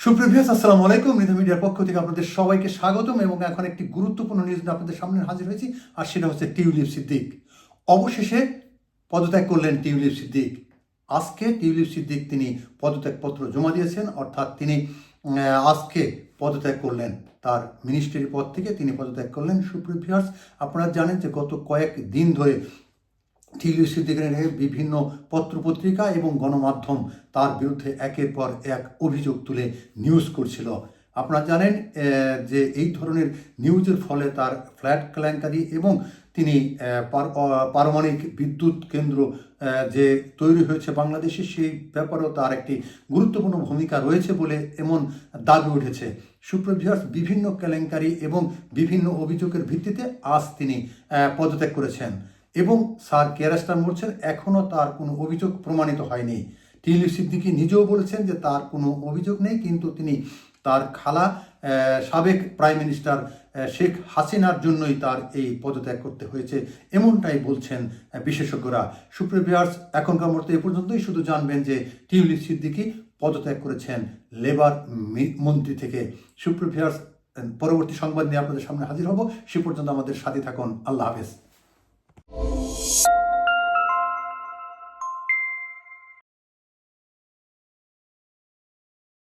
সুপ্রিভিয়াস আসসালামু আলাইকুম। নিধা মিডিয়ার পক্ষ থেকে আপনাদের সবাইকে স্বাগতম এবং এখন একটি গুরুত্বপূর্ণ নিউজ আপনাদের সামনে হাজির হয়েছি, আর সেটা হচ্ছে টিউলিপ সিদ্দিক। অবশেষে পদত্যাগ করলেন টিউলিপ সিদ্দিক। আজকে টিউলিপ সিদ্দিক তিনি পদত্যাগপত্র জমা দিয়েছেন, অর্থাৎ তিনি আজকে পদত্যাগ করলেন। তার মিনিস্ট্রির পদ থেকে তিনি পদত্যাগ করলেন। সুপ্রিভিয়ার্স আপনারা জানেন যে গত কয়েক দিন ধরে টিউলিপ সিদ্দিকের নিয়ে বিভিন্ন পত্রপত্রিকা এবং গণমাধ্যম তার বিরুদ্ধে একের পর এক অভিযোগ তুলে নিউজ করছিল। আপনারা জানেন যে এই ধরনের নিউজের ফলে তার ফ্ল্যাট কেলেঙ্কারি এবং তিনি আহ, পার- আহ, পারমাণবিক বিদ্যুৎ কেন্দ্র যে তৈরি হয়েছে বাংলাদেশে সেই ব্যাপারেও তার একটি গুরুত্বপূর্ণ ভূমিকা রয়েছে বলে এমন দাবি উঠেছে। সুপ্রভিয়ার্স বিভিন্ন কেলেঙ্কারি এবং বিভিন্ন অভিযোগের ভিত্তিতে আজ তিনি পদত্যাগ করেছেন। এবং স্যার কেয়ারাস্টার মরছেন এখনও তার কোনো অভিযোগ প্রমাণিত হয়নি। টিলি সিদ্দিকি নিজেও বলেছেন যে তার কোনো অভিযোগ নেই, কিন্তু তিনি তার খালা সাবেক প্রাইম মিনিস্টার শেখ হাসিনার জন্যই তার এই পদত্যাগ করতে হয়েছে, এমনটাই বলছেন বিশেষজ্ঞরা। সুপ্রিভিয়ার্স এখনকার মুহূর্তে এ পর্যন্তই। শুধু জানবেন যে টিউলিপ সিদ্দিকি পদত্যাগ করেছেন লেবার মন্ত্রী থেকে। সুপ্রিভিয়ার্স পরবর্তী সংবাদ নিয়ে আপনাদের সামনে হাজির হব। সে পর্যন্ত আমাদের সাথে থাকুন। আল্লাহ হাফেজ।